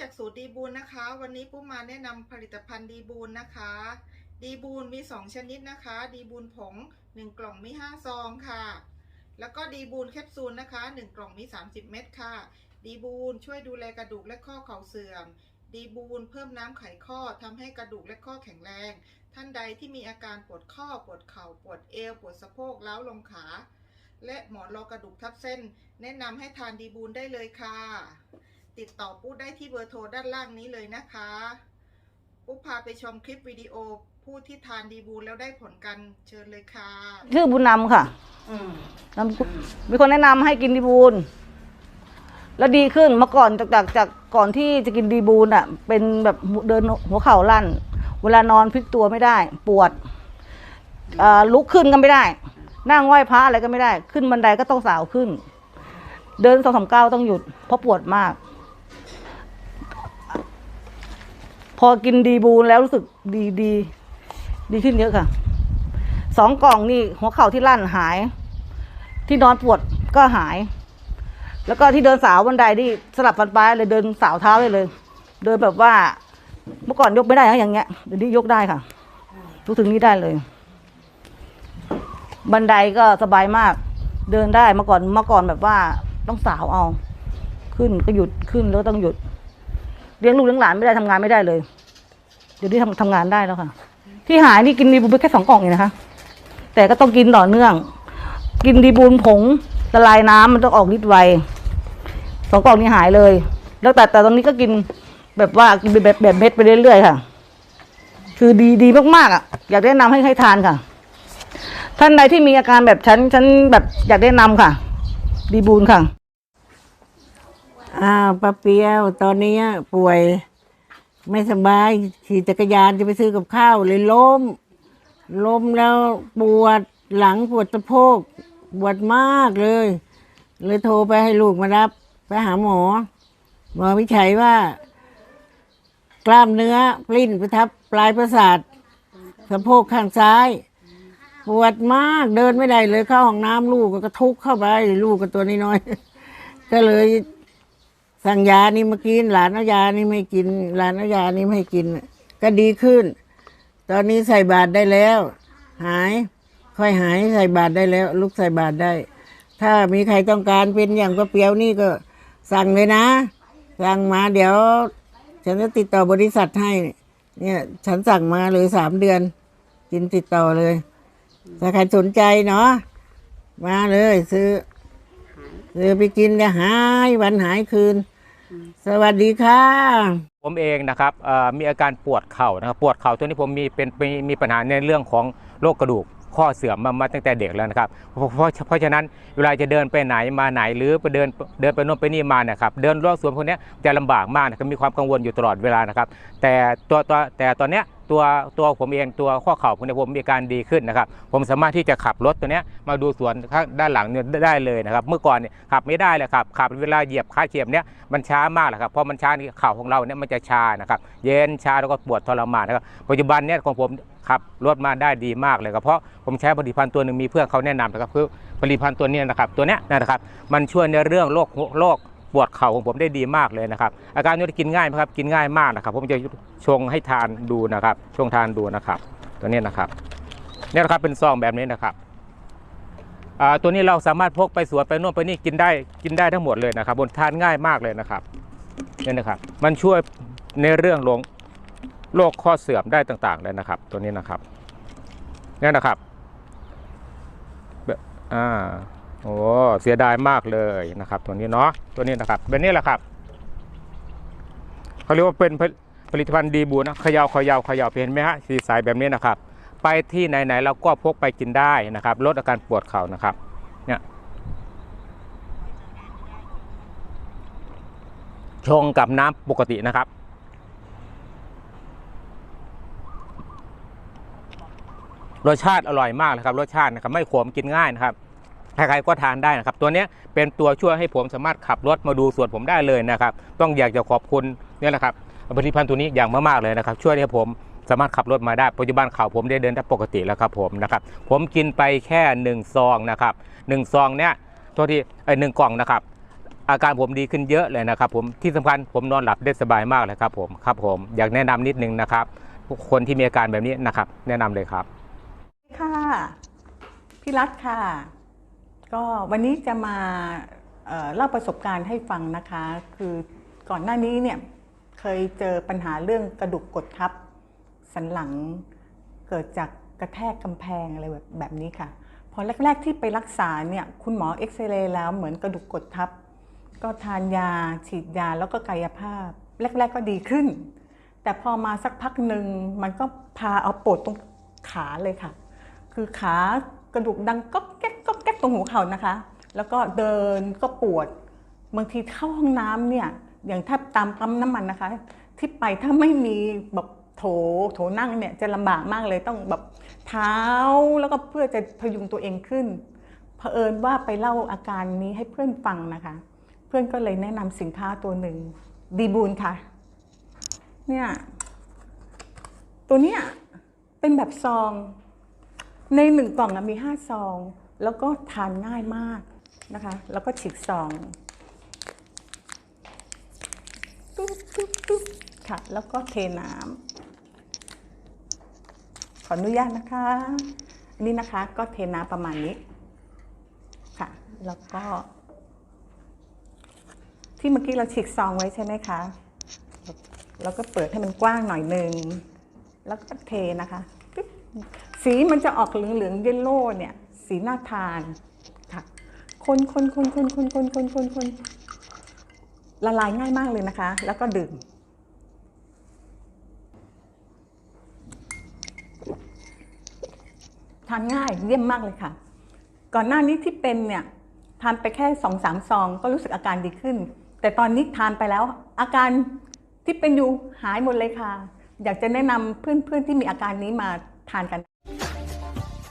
จากสูตรดีบูนนะคะ วันนี้ปุ๊มาแนะนำผลิตภัณฑ์ดีบูนนะคะ ดีบูนมี 2 ชนิดนะคะ ดีบูนผง 1 กล่องมี 5 ซองค่ะ แล้วก็ดีบูนแคปซูลนะคะ 1 กล่องมี 30 เม็ดค่ะ ดีบูนช่วยดูแลกระดูกและข้อเข่าเสื่อม ดีบูนเพิ่มน้ำไขข้อทำให้กระดูกและข้อแข็งแรง ท่านใดที่มีอาการปวดข้อปวดเข่าปวดเอวปวดสะโพกล้าวลงขา และหมอนรองกระดูกทับเส้น แนะนำให้ทานดีบูนได้เลยค่ะ ติดต่อปุ๊ได้ที่เบอร์โทรด้านล่างนี้เลยนะคะปุ๊พาไปชมคลิปวิดีโอผู้ที่ทานดีบูนแล้วได้ผลกันเชิญเลยค่ะ ชื่อบุญนำค่ะอืมนำกุมีคนแนะนำให้กินดีบูลแล้วดีขึ้นเมื่อก่อนจากจากจากก่อนที่จะกินดีบูลอะ เป็นแบบเดินหัวเข่าลั่น เวลานอนพลิกตัวไม่ได้ ปวดอ่าลุกขึ้นก็ไม่ได้ นั่งไหว้พระอะไรก็ไม่ได้ ขึ้นบันไดก็ต้องสาวขึ้น เดินสองสามก้าวต้องหยุดเพราะปวดมาก พอกินดีบูลแล้วรู้สึกดีดีดีขึ้นเยอะค่ะสองกล่องนี่หัวเข่าที่ลั่นหาย ที่นอนปวดก็หาย แล้วก็ที่เดินสาวบันไดนี่สลับฟันปลายเลยเดินสาวเท้าเลยเลย เดินแบบว่าเมื่อก่อนยกไม่ได้นะอย่างเงี้ยเดี๋ยวนี้ยกได้ค่ะรู้ถึงนี้ได้เลย บันไดก็สบายมาก เดินได้เมื่อก่อนเมื่อก่อนแบบว่าต้องสาวเอา ขึ้นก็หยุดขึ้นแล้วต้องหยุด เลี้ยงลูกเลี้ยงหลานไม่ได้ทำงานไม่ได้เลย เดี๋ยวนี้ทำทำงานได้แล้วค่ะ ที่หายนี่กินดีบูลไปแค่สองกล่องเองนะคะ แต่ก็ต้องกินต่อเนื่อง กินดีบูลผงละลายน้ำมันต้องออกฤทธิ์ไวสองกล่องนี้หายเลย แล้วแต่แต่ตอนนี้ก็กินแบบว่ากินแบบแบบเม็ดไปเรื่อยๆค่ะ คือดีดีมากๆอะ อยากแนะนำให้ให้ทานค่ะ ท่านใดที่มีอาการแบบฉันฉันแบบอยากแนะนำค่ะ ดีบูลค่ะ อ้าวป้าเปียวตอนนี้ป่วย ไม่สบายขี่จักรยานจะไปซื้อกับข้าวเลยล้ม ล้มแล้วปวดหลังปวดสะโพกปวดมากเลย เลยโทรไปให้ลูกมารับ ไปหาหมอ หมอวิจัยว่า กล้ามเนื้อปลิ้นไปทับปลายประสาทสะโพกข้างซ้าย ปวดมากเดินไม่ได้เลยเข้าห้องน้ำลูกก็กระทุกเข้าไป ลูกก็ตัวน้อยๆก็เลย สั่งยานี่มากิน หลานเอายานี่ไม่กิน หลานเอายานี่ไม่กิน ก็ดีขึ้น ตอนนี้ใส่บาตรได้แล้ว หาย ค่อยหายใส่บาตรได้แล้ว ลุกใส่บาตรได้ ถ้ามีใครต้องการเป็นอย่างป้าเปียวนี่ก็สั่งเลยนะ สั่งมาเดี๋ยว ฉันจะติดต่อบริษัทให้ เนี่ย ฉันสั่งมาเลยสามเดือน กินติดต่อเลยถ้าใครสนใจเนาะมาเลยซื้อซื้อไปกินจะหายวันหายคืน สวัสดีค่ะ ผมเองนะครับมีอาการปวดเข่านะครับปวดเข่าตัวนี้ผมมีเป็นมีมีปัญหาในเรื่องของโรคกระดูกข้อเสื่อมมามาตั้งแต่เด็กแล้วนะครับเพราะเพราะเพราะฉะนั้นเวลาจะเดินไปไหนมาไหนหรือไปเดินเดินไปโน่นไปนี่มาเนี่ยครับเดินรอบสวนพวกนี้จะลำบากมากนะครับมีความกังวลอยู่ตลอดเวลานะครับ แต่ตัวตัวแต่ตอนเนี้ย ตัวตัวผมเองตัวข้อเข่าผมเนี่ยผมมีการดีขึ้นนะครับ ผมสามารถที่จะขับรถตัวนี้มาดูสวนข้างด้านหลังเนี่ยได้เลยนะครับ เมื่อก่อนเนี่ยขับไม่ได้เลยครับขับเวลาเหยียบคาเขียบเนี้ยมันช้ามากแหละครับเพราะมันช้านี่เข่าของเราเนี่ยมันจะชานะครับ เย็นชาแล้วก็ปวดทรมานนะครับปัจจุบันเนี่ยของผมขับรถมาได้ดีมากเลยครับเพราะผมใช้ผลิตภัณฑ์ตัวหนึ่งมีเพื่อนเขาแนะนำนะครับคือผลิตภัณฑ์ตัวนี้นะครับตัวเนี้ยนะครับ มันช่วยในเรื่องโรคโรค ปวดเข่าของผมได้ดีมากเลยนะครับ อาการนี้กินง่ายไหมครับกินง่ายมากนะครับ ผมจะชงให้ทานดูนะครับ ชงทานดูนะครับ ตัวนี้นะครับนี่นะครับเป็นซองแบบนี้นะครับตัวนี้เราสามารถพกไปสวนไปน่นไปนี่กินได้กินได้ทั้งหมดเลยนะครับ บนทานง่ายมากเลยนะครับนี่นะครับ มันช่วยในเรื่องลงโรคข้อเสื่อมได้ต่างๆเลยนะครับ ตัวนี้นะครับนี่นะครับแบบอ่า โอ้เสียดายมากเลยนะครับ ตัวนี้เนาะตัวนี้นะครับแบบนี้แหละครับเขาเรียกว่าเป็นผลิตภัณฑ์ดีบูนะเขยาวขยาวขยาวเห็นไหมฮะสีสายแบบนี้นะครับ ไปที่ไหนๆเราก็พกไปกินได้นะครับ ลดอาการปวดเข่านะครับเนี่ยชงกับน้ำปกตินะครับรสชาติอร่อยมากนะครับรสชาตินะครับไม่ขมกินง่ายนะครับ ใครๆก็ทานได้นะครับ ตัวนี้เป็นตัวช่วยให้ผมสามารถขับรถมาดูสวนผมได้เลยนะครับ ต้องอยากจะขอบคุณเนี่ยนะครับผลิตภัณฑ์ตัวนี้อย่างมากๆเลยนะครับ ช่วยให้ผมสามารถขับรถมาได้ปัจจุบันข่าวผมได้เดินได้ปกติแล้วครับผมนะครับ ผมกินไปแค่หนึ่งซองนะครับหนึ่งซองเนี้ยโทษทีไอ้หนึ่งกล่องนะครับ อาการผมดีขึ้นเยอะเลยนะครับ ผมที่สำคัญผมนอนหลับได้สบายมากเลยครับผมครับผมอยากแนะนำนิดนึงนะครับ คนที่มีอาการแบบนี้นะครับ แนะนำเลยครับค่ะพี่รัฐค่ะ ก็วันนี้จะมาเล่าประสบการณ์ให้ฟังนะคะ คือก่อนหน้านี้เนี่ยเคยเจอปัญหาเรื่องกระดูกกดทับ สันหลังเกิดจากกระแทกกำแพงอะไรแบบแบบนี้ค่ะ พอแรก ๆ ที่ไปรักษาเนี่ยคุณหมอเอ็กซเรย์แล้วเหมือนกระดูกกดทับ ก็ทานยาฉีดยาแล้วก็กายภาพ แรก ๆ ก็ดีขึ้น แต่พอมาสักพักหนึ่งมันก็พาเอาปวดตรงขาเลยค่ะ คือขากระดูกดังก็แก๊ ก็แก๊กตรงหัวเข่านะคะ แล้วก็เดินก็ปวด บางทีเข้าห้องน้ำเนี่ย อย่างถ้าตามปั๊มน้ำมันนะคะ ที่ไปถ้าไม่มีแบบโถโถนั่งเนี่ยจะลำบากมากเลยต้องแบบเท้าแล้วก็เพื่อจะพยุงตัวเองขึ้นเผอิญว่าไปเล่าอาการนี้ให้เพื่อนฟังนะคะ เพื่อนก็เลยแนะนำสินค้าตัวหนึ่งดีบูนค่ะ เนี่ย ตัวเนี้ยเป็นแบบซอง ในหนึ่งกล่องอะมีห้าซอง แล้วก็ทานง่ายมากนะคะ แล้วก็ฉีกซองตุ๊บตุ๊บตุ๊บค่ะ แล้วก็เทน้ำขออนุญาตนะคะ อันนี้นะคะก็เทน้ำประมาณนี้ค่ะ แล้วก็ ที่เมื่อกี้เราฉีกซองไว้ใช่ไหมคะแล้วก็เปิดให้มันกว้างหน่อยหนึ่ง แล้วก็เทนะคะ สีมันจะออกเหลืองๆเยลโล่เนี่ย สีน่าทานค่ะคนคนคนคนคนคนคนคนคนละลายง่ายมากเลยนะคะ แล้วก็ดื่ม ทานง่ายเยี่ยมมากเลยค่ะ ก่อนหน้านี้ที่เป็นเนี่ยทานไปแค่สองสามซอง ก็รู้สึกอาการดีขึ้น แต่ตอนนี้ทานไปแล้ว อาการที่เป็นอยู่หายหมดเลยค่ะ อยากจะแนะนำเพื่อนๆที่มีอาการนี้มาทานกัน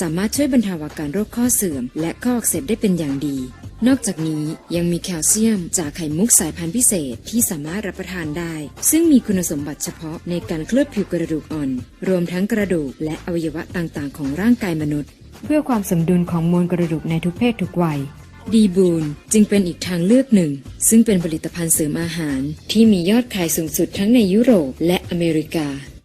สามารถช่วยบรรเทาอาการโรคข้อเสื่อม และข้ออักเสบได้เป็นอย่างดี นอกจากนี้ยังมีแคลเซียม จากไข่มุกสายพันธุ์พิเศษที่สามารถรับประทานได้ ซึ่งมีคุณสมบัติเฉพาะในการเคลือบผิวกระดูกอ่อน รวมทั้งกระดูกและอวัยวะต่างๆ ของร่างกายมนุษย์ เพื่อความสมดุลของมวลกระดูกในทุกเพศทุกวัยดีบูนจึงเป็นอีกทางเลือกหนึ่ง ซึ่งเป็นผลิตภัณฑ์เสริมอาหาร ที่มียอดขายสูงสุดทั้งในยุโรปและอเมริกา